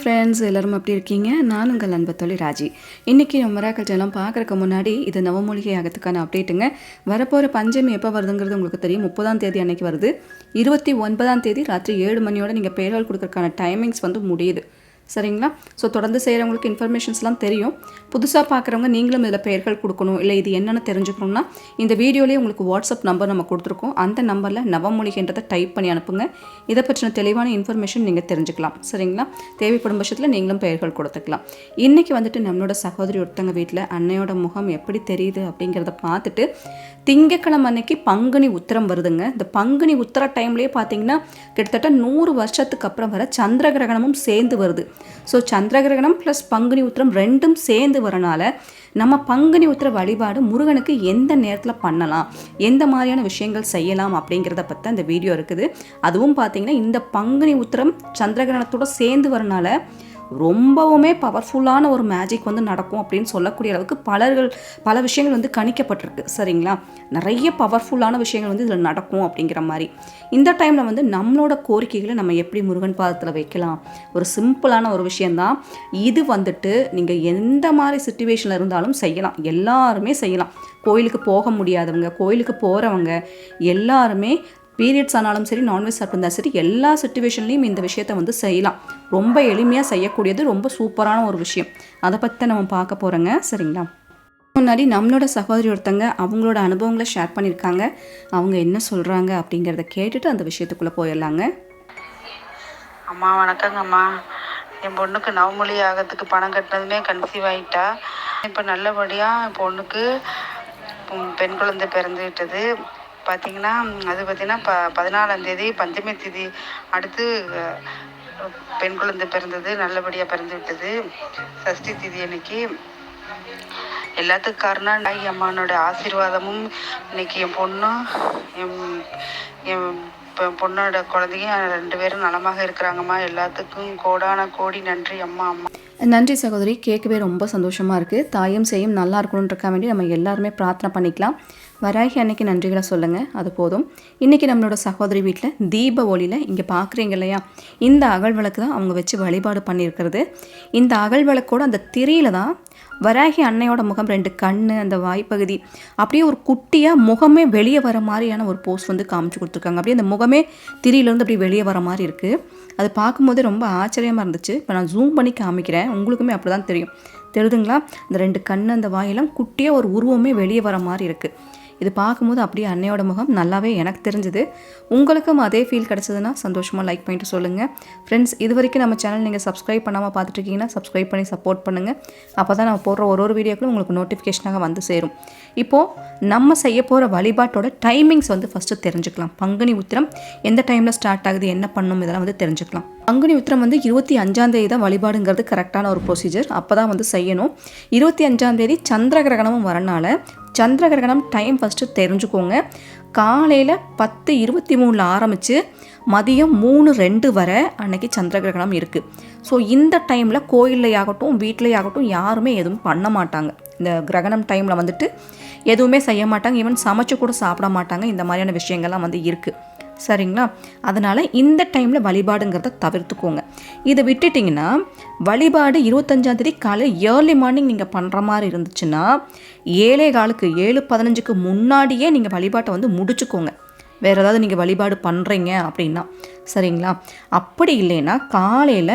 Friends எல்லாரும் அப்படி இருக்கீங்க? நான் உங்கள் அன்பு தொழில் ராஜி. இன்றைக்கி நம்ம மிராக்கல் எல்லாம் பார்க்குறக்கு முன்னாடி இது நவமூலிகை ஆகத்துக்கான அப்டேட்டுங்க வரப்போகிற பஞ்சமி எப்போ வருதுங்கிறது உங்களுக்கு தெரியும். முப்பதாம் தேதி அன்னைக்கு வருது. இருபத்தி ஒன்பதாம் தேதி ராத்திரி ஏழு மணியோட நீங்கள் பேரால் கொடுக்குறக்கான டைமிங்ஸ் வந்து முடியுது. சரிங்களா? ஸோ தொடர்ந்து செய்கிறவங்களுக்கு இன்ஃபர்மேஷன்ஸ்லாம் தெரியும். புதுசாக பார்க்குறவங்க நீங்களும் இதில் பெயர்கள் கொடுக்கணும். இல்லை இது என்னென்னு தெரிஞ்சுக்கணும்னா இந்த வீடியோலேயே உங்களுக்கு வாட்ஸ்அப் நம்பர் நம்ம கொடுத்துருக்கோம். அந்த நம்பரில் நவமொழிகின்றதை டைப் பண்ணி அனுப்புங்க. இதை பற்றின தெளிவான இன்ஃபர்மேஷன் நீங்கள் தெரிஞ்சுக்கலாம். சரிங்களா? தேவைப்படும் பட்சத்தில் நீங்களும் பெயர்கள் கொடுத்துக்கலாம். இன்றைக்கி வந்துட்டு நம்மளோட சகோதரி ஒருத்தங்க வீட்டில் அன்னையோட முகம் எப்படி தெரியுது அப்படிங்கிறத பார்த்துட்டு திங்கக்கிழமை அன்னைக்கு பங்குனி உத்திரம் வருதுங்க. இந்த பங்குனி உத்திர டைம்லேயே பார்த்தீங்கன்னா கிட்டத்தட்ட நூறு வருஷத்துக்கு அப்புறம் வர சந்திர கிரகணமும் சேர்ந்து வருது. ஸோ சந்திர கிரகணம் ப்ளஸ் பங்குனி உத்திரம் ரெண்டும் சேர்ந்து வரனால நம்ம பங்குனி உத்திர வழிபாடு முருகனுக்கு எந்த நேரத்தில் பண்ணலாம்? எந்த மாதிரியான விஷயங்கள் செய்யலாம் அப்படிங்கிறத பற்றி அந்த வீடியோ இருக்குது. அதுவும் பார்த்திங்கன்னா இந்த பங்குனி உத்திரம் சந்திரகிரகணத்தோட சேர்ந்து வரனால ரொம்பவுமே பவர்ஃபுல்லான ஒரு மேஜிக் வந்து நடக்கும் அப்படின்னு சொல்லக்கூடிய அளவுக்கு பலர்கள் பல விஷயங்கள் வந்து கணிக்கப்பட்டிருக்கு. சரிங்களா? நிறைய பவர்ஃபுல்லான விஷயங்கள் வந்து இதில் நடக்கும் அப்படிங்கிற மாதிரி. இந்த டைமில் வந்து நம்மளோட கோரிக்கைகளை நம்ம எப்படி முருகன் பாதத்தில் வைக்கலாம்? ஒரு சிம்பிளான ஒரு விஷயந்தான் இது வந்துட்டு நீங்கள் எந்த மாதிரி சுச்சுவேஷனில் இருந்தாலும் செய்யலாம். எல்லாருமே செய்யலாம். கோயிலுக்கு போக முடியாதவங்க கோயிலுக்கு போகிறவங்க எல்லாருமே பீரியட்ஸ் ஆனாலும் சரி நான்வெஜ் சாப்பிட்ருந்தா சரி எல்லா சுச்சுவேஷன்லேயும் இந்த விஷயத்தை வந்து செய்யலாம். ரொம்ப எளிமையாக செய்யக்கூடியது ரொம்ப சூப்பரான ஒரு விஷயம். அதை பற்றி நம்ம பார்க்க போகிறோங்க சரிங்களா? முன்னாடி நம்மளோட சகோதரி ஒருத்தங்க அவங்களோட அனுபவங்களை ஷேர் பண்ணியிருக்காங்க. அவங்க என்ன சொல்கிறாங்க அப்படிங்கிறத கேட்டுட்டு அந்த விஷயத்துக்குள்ளே போயிடலாங்க. அம்மா வணக்கங்கம்மா. என் பொண்ணுக்கு நவமொழி ஆகிறதுக்கு பணம் கட்டினதுமே கன்சீவ் ஆகிட்டா இப்போ நல்லபடியாக என் பொண்ணுக்கு பெண் குழந்தை பிறந்து விட்டது பார்த்தீங்கன்னா அது பார்த்தீங்கன்னா ப பதினாலாந்தேதி பஞ்சமி திதி அடுத்து பெண் குழந்தை பிறந்தது நல்லபடியாக பிறந்து விட்டது. சஷ்டி திதி அன்னைக்கு எல்லாத்துக்கும் காரணம் நாய் அம்மானோட ஆசீர்வாதமும் இன்னைக்கு என் பொண்ணும் என் என் பொண்ணோட குழந்தையும் ரெண்டு பேரும் நலமாக இருக்கிறாங்கம்மா. எல்லாத்துக்கும் கோடான கோடி நன்றி அம்மா அம்மா. நன்றி சகோதரி. கேட்கவே ரொம்ப சந்தோஷமாக இருக்குது தாயும் செய்யும் நல்லா இருக்கணுன்றக்க வேண்டி நம்ம எல்லாருமே பிரார்த்தனை பண்ணிக்கலாம். வராகி அன்னைக்கு நன்றிகளை சொல்லுங்கள் அது போதும். இன்றைக்கி நம்மளோட சகோதரி வீட்டில் தீப ஒளியில் இங்கே பார்க்குறீங்க இல்லையா? இந்த அகல் விளக்கு தான் அவங்க வச்சு வழிபாடு பண்ணியிருக்கிறது. இந்த அகல் விளக்கோட அந்த திரியில தான் வராகி அன்னையோட முகம் ரெண்டு கண் அந்த வாய்ப்பகுதி அப்படியே ஒரு குட்டியாக முகமே வெளியே வர மாதிரியான ஒரு போஸ்ட் வந்து காமிச்சு கொடுத்துருக்காங்க. அப்படியே அந்த முகமே திரியிலேருந்து அப்படியே வெளியே வர மாதிரி இருக்குது அது பார்க்கும்போது ரொம்ப ஆச்சரியமாக இருந்துச்சு. இப்போ நான் ஜூம் பண்ணி காமிக்கிறேன். உங்களுக்குமே அப்படி தான் தெரியும். தெரியுதுங்களா இந்த ரெண்டு கண் அந்த வாயெல்லாம் குட்டியாக ஒரு உருவமே வெளியே வர மாதிரி இருக்குது இது பார்க்கும்போது அப்படியே அன்னையோட முகம் நல்லாவே எனக்கு தெரிஞ்சுது. உங்களுக்கும் அதே ஃபீல் கிடச்சதுன்னா சந்தோஷமாக லைக் பண்ணிட்டு சொல்லுங்கள் ஃப்ரெண்ட்ஸ் இது வரைக்கும் நம்ம சேனல் நீங்கள் சப்ஸ்கிரைப் பண்ணாமல் பார்த்துட்டுருக்கீங்கன்னா சப்ஸ்கிரைப் பண்ணி சப்போர்ட் பண்ணுங்கள் அப்போ தான் நம்ம போடுற ஒரு ஒரு வீடியோக்களும் உங்களுக்கு நோட்டிஃபிகேஷனாக வந்து சேரும். இப்போது நம்ம செய்ய போகிற வழிபாட்டோட டைமிங்ஸ் வந்து ஃபஸ்ட்டு தெரிஞ்சுக்கலாம். பங்குனி உத்திரம் எந்த டைமில் ஸ்டார்ட் ஆகுது என்ன பண்ணும் இதெல்லாம் வந்து தெரிஞ்சுக்கலாம். பங்குனி உத்திரம் வந்து இருபத்தி அஞ்சாம் தேதி தான் வழிபாடுங்கிறது கரெக்டான ஒரு ப்ரொசீஜர் அப்போ தான் வந்து செய்யணும். இருபத்தி அஞ்சாம் தேதி சந்திர கிரகணமும் வரனால சந்திர கிரகணம் டைம் ஃபஸ்ட்டு தெரிஞ்சுக்கோங்க. காலையில் பத்து இருபத்தி மூணில் ஆரம்பித்து மதியம் மூணு ரெண்டு வரை அன்னைக்கு சந்திர கிரகணம் இருக்குது ஸோ இந்த டைமில் கோயில்லையாகட்டும் வீட்டிலையாகட்டும் யாருமே எதுவும் பண்ண மாட்டாங்க. இந்த கிரகணம் டைமில் வந்துட்டு எதுவுமே செய்ய மாட்டாங்க. ஈவன் சமைச்சு கூட சாப்பிட மாட்டாங்க. இந்த மாதிரியான விஷயங்கள்லாம் வந்து இருக்குது சரிங்களா? அதனால் இந்த டைமில் வழிபாடுங்கிறத தவிர்த்துக்கோங்க. இதை விட்டுட்டிங்கன்னா வழிபாடு இருபத்தஞ்சாந்தேதி காலை ஏர்லி மார்னிங் நீங்கள் பண்ணுற மாதிரி இருந்துச்சுன்னா ஏழே காலுக்கு ஏழு பதினஞ்சுக்கு முன்னாடியே நீங்கள் வழிபாட்டை வந்து முடிச்சுக்கோங்க. வேறு ஏதாவது நீங்கள் வழிபாடு பண்ணுறீங்க அப்படின்னா சரிங்களா? அப்படி இல்லைன்னா காலையில்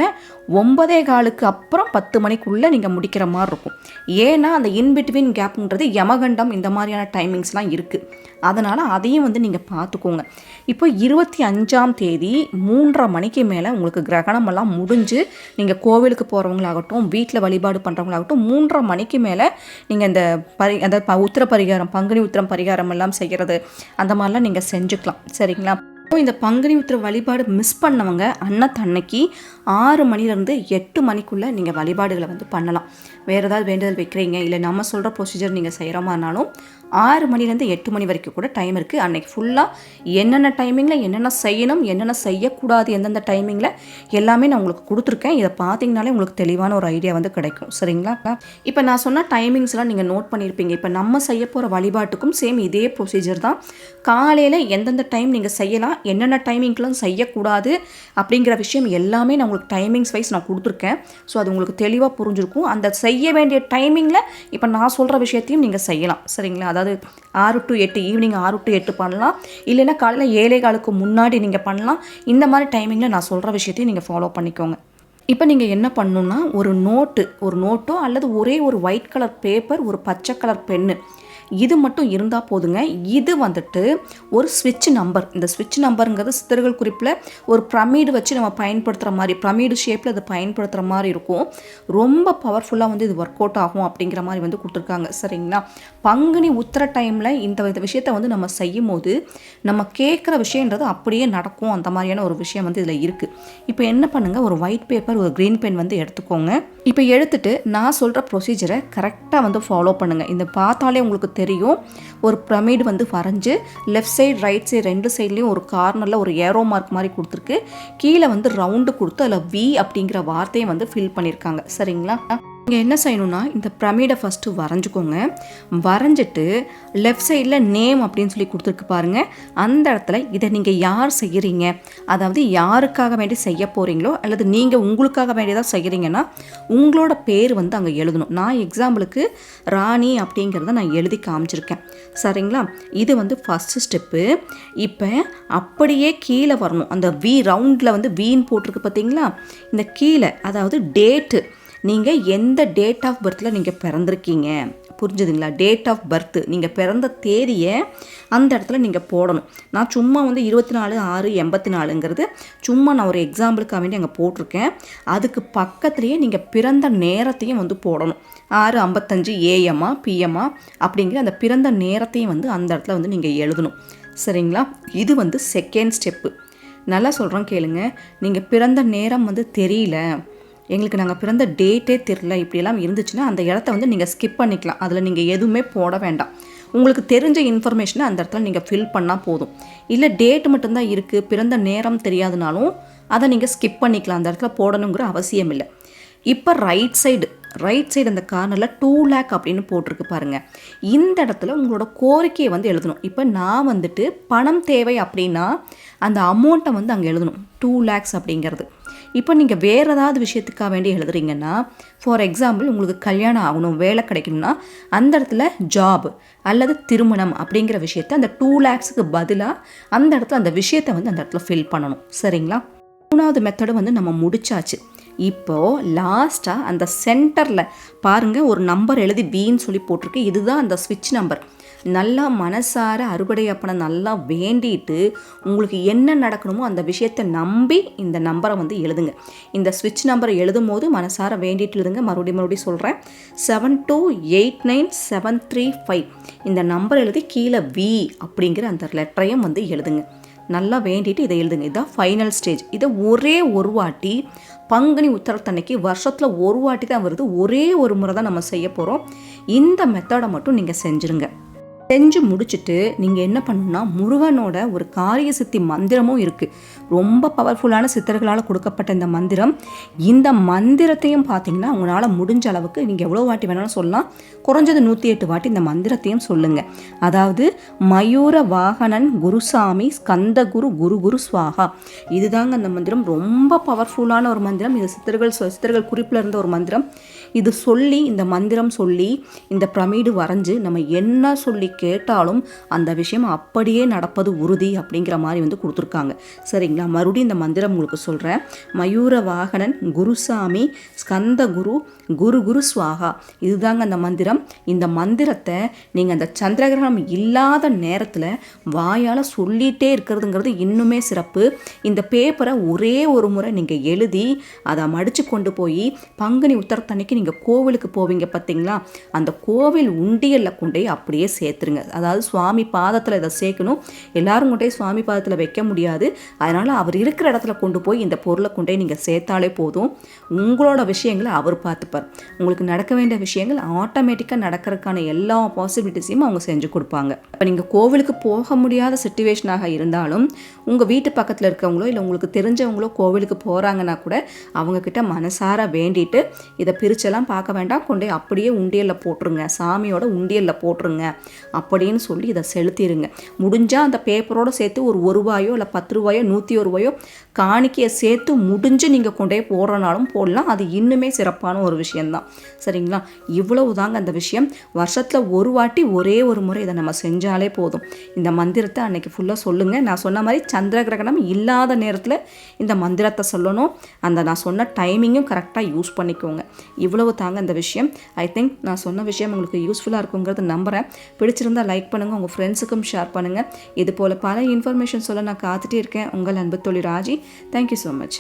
ஒன்பதே காலுக்கு அப்புறம் பத்து மணிக்குள்ளே நீங்கள் முடிக்கிற மாதிரி இருக்கும். ஏன்னா அந்த இன்பிட்வீன் கேப்புன்றது யமகண்டம் இந்த மாதிரியான டைமிங்ஸ்லாம் இருக்குது அதனால் அதையும் வந்து நீங்கள் பார்த்துக்கோங்க. இப்போ இருபத்தி அஞ்சாம் தேதி மூன்றரை மணிக்கு மேலே உங்களுக்கு கிரகணமெல்லாம் முடிஞ்சு நீங்கள் கோவிலுக்கு போகிறவங்களாகட்டும் வீட்டில் வழிபாடு பண்ணுறவங்களாகட்டும் மூன்றரை மணிக்கு மேலே நீங்கள் இந்த பரி அந்த ப- உத்திர பரிகாரம் பங்குனி உத்திரம் பரிகாரம் எல்லாம் செய்கிறது அந்த மாதிரிலாம் நீங்கள் செஞ்சுக்கலாம். சரிங்களா? இப்போ இந்த பங்குனி உத்திர வழிபாடு மிஸ் பண்ணவங்க அன்னத்தன்னைக்கு ஆறு மணிலேருந்து எட்டு மணிக்குள்ளே நீங்கள் வழிபாடுகளை வந்து பண்ணலாம். வேறு ஏதாவது வேண்டுதல் வைக்கிறீங்க இல்லை நம்ம சொல்கிற ப்ரொசீஜர் நீங்கள் செய்கிற மாதிரினாலும் ஆறு மணிலேருந்து எட்டு மணி வரைக்கும் கூட டைம் இருக்குது அன்றைக்கி ஃபுல்லாக என்னென்ன டைமிங்கில் என்னென்ன செய்யணும் என்னென்ன செய்யக்கூடாது எந்தெந்த டைமிங்கில் எல்லாமே நான் உங்களுக்கு கொடுத்துருக்கேன். இதை பார்த்தீங்கனாலே உங்களுக்கு தெளிவான ஒரு ஐடியா வந்து கிடைக்கும். சரிங்களா? இப்போ நான் சொன்ன டைமிங்ஸ்லாம் நீங்கள் நோட் பண்ணியிருப்பீங்க. இப்போ நம்ம செய்ய போகிற வழிபாட்டுக்கும் சேம் இதே ப்ரொசீஜர் தான். காலையில் எந்தெந்த டைம் நீங்கள் செய்யலாம் என்னென்ன டைமிங்க்கெலாம் செய்யக்கூடாது அப்படிங்கிற விஷயம் எல்லாமே நான் உங்களுக்கு டைமிங்ஸ் வைஸ் நான் கொடுத்துருக்கேன். ஸோ அது உங்களுக்கு தெளிவாக புரிஞ்சிருக்கும். அந்த செய்ய வேண்டிய டைமிங்கில் இப்போ நான் சொல்கிற விஷயத்தையும் நீங்கள் செய்யலாம். சரிங்களா? அதாவது ஆறு டு எட்டு ஈவினிங் ஆறு டு எட்டு பண்ணலாம். இல்லைன்னா காலையில் ஏழை காலுக்கு முன்னாடி நீங்கள் பண்ணலாம். இந்த மாதிரி டைமிங்கில் நான் சொல்கிற விஷயத்தையும் நீங்கள் ஃபாலோ பண்ணிக்கோங்க. இப்போ நீங்கள் என்ன பண்ணணுன்னா ஒரு நோட்டு ஒரு நோட்டோ அல்லது ஒரே ஒரு ஒயிட் கலர் பேப்பர் ஒரு பச்சை கலர் பென்னு இது மட்டும் இருந்தால் போதுங்க. இது வந்துட்டு ஒரு ஸ்விட்ச் நம்பர் இந்த ஸ்விட்ச் நம்பருங்கிறது சித்தர்கள் குறிப்பில் ஒரு பிரமிடு வச்சு நம்ம பயன்படுத்துகிற மாதிரி பிரமிடு ஷேப்பில் அதை பயன்படுத்துகிற மாதிரி இருக்கும். ரொம்ப பவர்ஃபுல்லாக வந்து இது ஒர்க் அவுட் ஆகும் அப்படிங்கிற மாதிரி வந்து கொடுத்துருக்காங்க. சரிங்களா? பங்குனி உத்தர டைமில் இந்த வித விஷயத்தை வந்து நம்ம செய்யும் போது நம்ம கேட்குற விஷயன்றது அப்படியே நடக்கும். அந்த மாதிரியான ஒரு விஷயம் வந்து இதில் இருக்குது இப்போ என்ன பண்ணுங்கள் ஒரு ஒயிட் பேப்பர் ஒரு க்ரீன் பென் வந்து எடுத்துக்கோங்க. இப்போ எடுத்துட்டு நான் சொல்கிற ப்ரொசீஜரை கரெக்டாக வந்து ஃபாலோ பண்ணுங்கள் இந்த பார்த்தாலே உங்களுக்கு தெரியும். ஒரு பிரமிடு வந்து வரைஞ்சு லெஃப்ட் சைடு ரைட் சைடு ரெண்டு சைட்லேயும் ஒரு கார்னரில் ஒரு ஏரோ மார்க் மாதிரி கொடுத்துருக்கு. கீழே வந்து ரவுண்டு கொடுத்து அதில் வி அப்படிங்கிற வார்த்தையை வந்து ஃபில் பண்ணியிருக்காங்க. சரிங்களா? நீங்கள் என்ன செய்யணும்னா இந்த பிரமிடை ஃபஸ்ட்டு வரைஞ்சிக்கோங்க. வரைஞ்சிட்டு லெஃப்ட் சைடில் நேம் அப்படின்னு சொல்லி கொடுத்துருக்கு பாருங்க. அந்த இடத்துல இதை நீங்கள் யார் செய்கிறீங்க அதாவது யாருக்காக வேண்டி செய்ய போகிறீங்களோ அல்லது நீங்கள் உங்களுக்காக வேண்டியதாக செய்கிறீங்கன்னா உங்களோட பேர் வந்து அங்கே எழுதணும். நான் எக்ஸாம்பிளுக்கு ராணி அப்படிங்கிறத நான் எழுதி காமிச்சிருக்கேன். சரிங்களா? இது வந்து ஃபஸ்ட்டு ஸ்டெப்பு இப்போ அப்படியே கீழே வரணும். அந்த வி ரவுண்டில் வந்து வீன் போட்டிருக்கு பார்த்தீங்களா இந்த கீழே அதாவது டேட்டு நீங்கள் எந்த டேட் ஆஃப் பர்த்தில் நீங்கள் பிறந்திருக்கீங்க? புரிஞ்சுதுங்களா? டேட் ஆஃப் பர்த் நீங்கள் பிறந்த தேதியை அந்த இடத்துல நீங்கள் போடணும். நான் சும்மா வந்து இருபத்தி நாலு ஆறு எண்பத்தி நாலுங்கிறது சும்மா நான் ஒரு எக்ஸாம்பிளுக்காக வேண்டி அங்கே போட்டிருக்கேன். அதுக்கு பக்கத்துலேயே நீங்கள் பிறந்த நேரத்தையும் வந்து போடணும். ஆறு ஐம்பத்தஞ்சு ஏஎம்மா பிஎம்மா அப்படிங்கிற அந்த பிறந்த நேரத்தையும் வந்து அந்த இடத்துல வந்து நீங்கள் எழுதணும். சரிங்களா? இது வந்து செகண்ட் ஸ்டெப்பு நல்லா சொல்கிறோம் கேளுங்க. நீங்கள் பிறந்த நேரம் வந்து தெரியல. எங்களுக்கு நாங்கள் பிறந்த டேட்டே தெரில இப்படியெல்லாம் இருந்துச்சுன்னா அந்த இடத்த வந்து நீங்கள் ஸ்கிப் பண்ணிக்கலாம். அதில் நீங்கள் எதுவுமே போட வேண்டாம். உங்களுக்கு தெரிஞ்ச இன்ஃபர்மேஷனை அந்த இடத்துல நீங்கள் ஃபில் பண்ணால் போதும். இல்லை டேட் மட்டும்தான் இருக்குது பிறந்த நேரம் தெரியாதுனாலும் அதை நீங்கள் ஸ்கிப் பண்ணிக்கலாம். அந்த இடத்துல போடணுங்கிற அவசியம் இல்லை. இப்போ ரைட் சைடு ரைட் சைடு அந்த கார்னரில் டூ லேக் அப்படின்னு போட்டிருக்கு பாருங்க. இந்த இடத்துல உங்களோட கோரிக்கையை வந்து எழுதணும். இப்போ நான் வந்துட்டு பணம் தேவை அப்படின்னா அந்த அமௌண்ட்டை வந்து அங்கே எழுதணும். டூ லேக்ஸ் அப்படிங்கிறது. இப்போ நீங்கள் வேறு ஏதாவது விஷயத்துக்காக வேண்டி எழுதுறீங்கன்னா ஃபார் எக்ஸாம்பிள் உங்களுக்கு கல்யாணம் ஆகணும் வேலை கிடைக்கணும்னா அந்த இடத்துல ஜாப் அல்லது திருமணம் அப்படிங்கிற விஷயத்த அந்த டூ லேக்ஸுக்கு பதிலாக அந்த இடத்துல அந்த விஷயத்தை வந்து அந்த இடத்துல ஃபில் பண்ணணும். சரிங்களா? மூணாவது மெத்தடு வந்து நம்ம முடிச்சாச்சு. இப்போது லாஸ்ட்டாக அந்த சென்டரில் பாருங்கள் ஒரு நம்பர் எழுதி பின்னு சொல்லி போட்டிருக்கு. இதுதான் அந்த ஸ்விட்ச் நம்பர் நல்லா மனசார அறுவடை அப்பனை நல்லா வேண்டிட்டு உங்களுக்கு என்ன நடக்கணுமோ அந்த விஷயத்தை நம்பி இந்த நம்பரை வந்து எழுதுங்க. இந்த ஸ்விட்ச் நம்பரை எழுதும் போது மனசார வேண்டிட்டு எழுதுங்க. மறுபடியும் மறுபடியும் சொல்கிறேன் seven two eight nine seven three five இந்த நம்பர் எழுதி கீழே வி அப்படிங்கிற அந்த லெட்டரையும் வந்து எழுதுங்க. நல்லா வேண்டிட்டு இதை எழுதுங்க. இதுதான் ஃபைனல் ஸ்டேஜ் இதை ஒரே ஒரு வாட்டி பங்குனி உத்தரத்தன்னைக்கு வருஷத்தில் ஒரு வாட்டி தான் வருது. ஒரே ஒரு முறை தான் நம்ம செய்ய போகிறோம் இந்த மெத்தடை மட்டும் நீங்கள் செஞ்சுருங்க. செஞ்சு முடிச்சுட்டு நீங்கள் என்ன பண்ணணும்னா முருகனோட ஒரு காரிய சித்தி மந்திரமும் இருக்குது ரொம்ப பவர்ஃபுல்லான சித்தர்களால் கொடுக்கப்பட்ட இந்த மந்திரம். இந்த மந்திரத்தையும் பார்த்தீங்கன்னா உங்களால் முடிஞ்ச அளவுக்கு நீங்கள் எவ்வளோ வாட்டி வேணாலும் சொல்லலாம். குறைஞ்சது நூற்றி எட்டு வாட்டி இந்த மந்திரத்தையும் சொல்லுங்கள் அதாவது மயூர வாகனன் குருசாமி ஸ்கந்தகுரு குரு குரு ஸ்வாகா இதுதாங்க அந்த மந்திரம். ரொம்ப பவர்ஃபுல்லான ஒரு மந்திரம். இது சித்தர்கள் சொ- சித்தர்கள் குறிப்பில் இருந்த ஒரு மந்திரம். இது சொல்லி இந்த மந்திரம் சொல்லி இந்த பிரமிடு வரைஞ்சு நம்ம என்ன சொல்லி கேட்டாலும் அந்த விஷயம் அப்படியே நடப்பது உறுதி அப்படிங்கிற மாதிரி வந்து கொடுத்துருக்காங்க. சரிங்களா? மறுபடியும் இந்த மந்திரம் உங்களுக்கு சொல்கிறேன் மயூர வாகனன் குருசாமி ஸ்கந்த குரு குரு குரு ஸ்வாகா இதுதாங்க அந்த மந்திரம். இந்த மந்திரத்தை நீங்கள் அந்த சந்திரகிரகணம் இல்லாத நேரத்தில் வாயால் சொல்லிகிட்டே இருக்கிறதுங்கிறது இன்னுமே சிறப்பு. இந்த பேப்பரை ஒரே ஒரு முறை நீங்கள் எழுதி அதை மடித்து கொண்டு போய் பங்குனி உத்தரத்தன்னைக்கு நீங்கள் கோவிலுக்கு போவீங்க பார்த்தீங்களா அந்த கோவில் உண்டியலில் கொண்டு போய் அப்படியே சேர்த்துருங்க. அதாவது சுவாமி பாதத்தில் இதை சேர்க்கணும். எல்லாரும் கொண்டே சுவாமி பாதத்தில் வைக்க முடியாது. அதனால் அவர் இருக்கிற இடத்துல கொண்டு போய் இந்த பொருளை கொண்டு போய் நீங்கள் சேர்த்தாலே போதும். உங்களோட விஷயங்களை அவர் பார்த்துப்பார். உங்களுக்கு நடக்க வேண்டிய விஷயங்கள் ஆட்டோமேட்டிக்காக நடக்கிறதுக்கான எல்லா பாசிபிலிட்டிஸையும் அவங்க செஞ்சு கொடுப்பாங்க. இப்போ நீங்கள் கோவிலுக்கு போக முடியாத சுச்சுவேஷனாக இருந்தாலும் உங்கள் வீட்டு பக்கத்தில் இருக்கவங்களோ இல்லை உங்களுக்கு தெரிஞ்சவங்களோ கோவிலுக்கு போகிறாங்கன்னா கூட அவங்கக்கிட்ட மனசார வேண்டிட்டு இதை பிரிச்செல்லாம் பார்க்க வேண்டாம். கொண்டு அப்படியே உண்டியலில் போட்டுருங்க. சாமியோட உண்டியலில் போட்டுருங்க. அப்படின்னு சொல்லி இதை செலுத்திடுங்க முடிஞ்சால் அந்த பேப்பரோடு சேர்த்து ஒரு ஒரு ரூபாயோ இல்லை பத்து ரூபாயோ நூற்றி ஒரு ரூபாயோ காணிக்கையை சேர்த்து முடிஞ்சு நீங்கள் கொண்டே போடுறனாலும் போடலாம். அது இன்னுமே சிறப்பான ஒரு விஷயந்தான் சரிங்களா? இவ்வளவு தாங்க அந்த விஷயம். வருஷத்தில் ஒரு வாட்டி ஒரே ஒரு முறை இதை நம்ம செஞ்சாலே போதும். இந்த மந்திரத்தை அன்னைக்கு ஃபுல்லாக சொல்லுங்கள் நான் சொன்ன மாதிரி சந்திர கிரகணம் இல்லாத நேரத்தில் இந்த மந்திரத்தை சொல்லணும். அந்த நான் சொன்ன டைமிங்கும் கரெக்டாக யூஸ் பண்ணிக்கோங்க. இவ்வளவு தாங்க இந்த விஷயம். ஐ திங்க் நான் சொன்ன விஷயம் உங்களுக்கு யூஸ்ஃபுல்லாக இருக்குங்கிறது நம்புகிறேன் பிடிச்சிருந்தா லைக் பண்ணுங்கள் உங்கள் ஃப்ரெண்ட்ஸுக்கும் ஷேர் பண்ணுங்கள் இது போல் பல இன்ஃபர்மேஷன் சொல்ல நான் காத்துட்டே இருக்கேன். உங்கள் அன்பு தொழில் ராஜி. Thank you so much